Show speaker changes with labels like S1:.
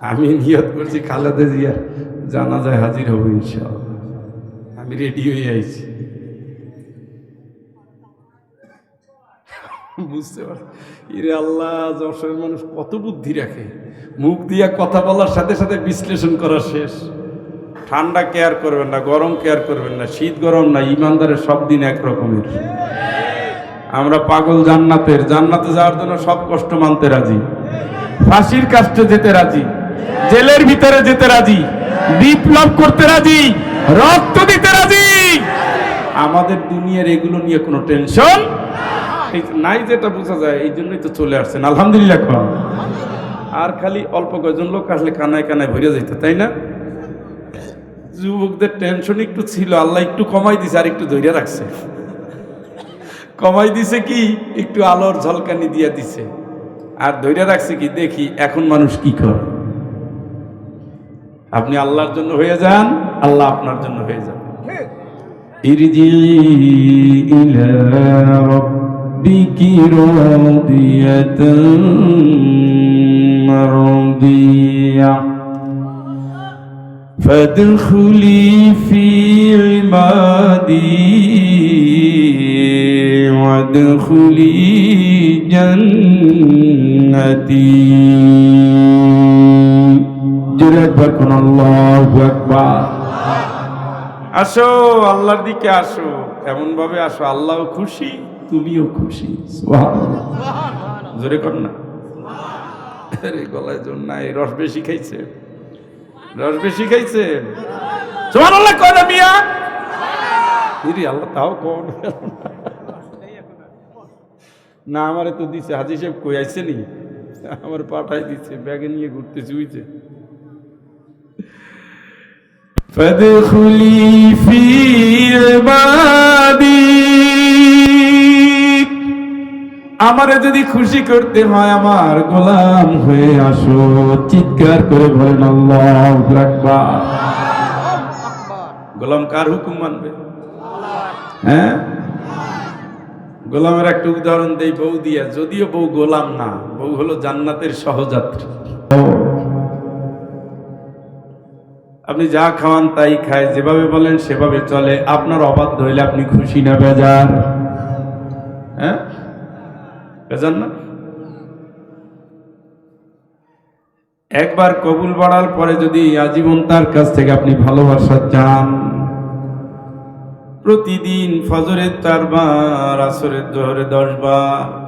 S1: আমি নিয়ত করছি খালেদা জিয়া জানা যায় হাজির হব ইনশাআল্লাহ। আমি রেডি হয়ে আইছি। বুঝতে পারছি। ইরে আল্লাহ, যশোরের মানুষ কত বুদ্ধি রাখে। মুখ দিয়া কথা বলার সাথে সাথে বিশ্লেষণ করা শেষ। ঠান্ডা কেয়ার করবেন না, গরম কেয়ার করবেন না, শীত গরম না, ইমানদারের সব দিন এক রকমের আমরা পাগল জান্নাতের, জান্নাতে যাওয়ার জন্য সব কষ্ট মানতে রাজি। ফাঁসির কাষ্টে যেতে রাজি। জেলের ভিতরে যেতে রাজি, বিপ্লব করতে রাজি, রক্ত দিতে রাজি। আমাদের দুনিয়ার এগুলো নিয়ে কোনো টেনশন নাই যেটা বোঝা যায়, এই জন্যই তো চলে আসছেন, আলহামদুলিল্লাহ আর খালি অল্প কয়েকজন লোক আসলে কানায় কানায় ভরে যেত, তাই না? যুবকদের টেনশন একটু ছিল, আল্লাহ একটু কমাই দিছে আর একটু ধৈর্য রাখছে। কমাই দিছে কি? একটু আলোর ঝলকানি দিয়ে দিছে। আর ধৈর্য রাখছে কি? দেখি, এখন মানুষ কি করে? আপনি আল্লাহর জন্য হয়ে যান আল্লাহ আপনার জন্য হয়ে যান ارجعي إلى ربك راضية مرضية فادخلي في عبادي وادخلي جنتي জোরে একবার কোন আল্লাহু আসো আল্লাহর দিকে আসো। এমন ভাবে আসো আল্লাহও খুশি তুমিও খুশি। জোরে কর না। আরে গলায় জোর নাই রস বেশি খাইছে। রস বেশি খাইছে। সুবহানাল্লাহ কয় না মিয়া? ইরি আল্লাহ তাও কোন না। আমারে তো দিছে হাজি সাহেব কই আইছে নি? আমার পাঠাই দিছে ব্যাগে নিয়ে ঘুরতেছি উইছে فادخلي في عبادي আমারে যদি খুশি করতে হয় আমার গোলাম হয়ে আসো চিৎকার করে বলেন আল্লাহু আকবার গোলাম কার হুকুম মানবে হ্যাঁ গোলামের একটা উদাহরণ দেই বউ দিয়া যদিও বউ গোলাম না বউ হলো জান্নাতের সহযাত্রী আপনি যা খাওয়ান তাই খায়, যেভাবে বলেন সেভাবে চলে। আপনার অবাধ্য হইলে আপনি খুশি না বেজান হ্যাঁ? বেজার না? একবার কবুল বাড়ার পরে যদি আজীবন তার কাছ থেকে আপনি ভালোবাসা চান, প্রতিদিন ফজরের চারবার, আসরের জোহরে দশ বার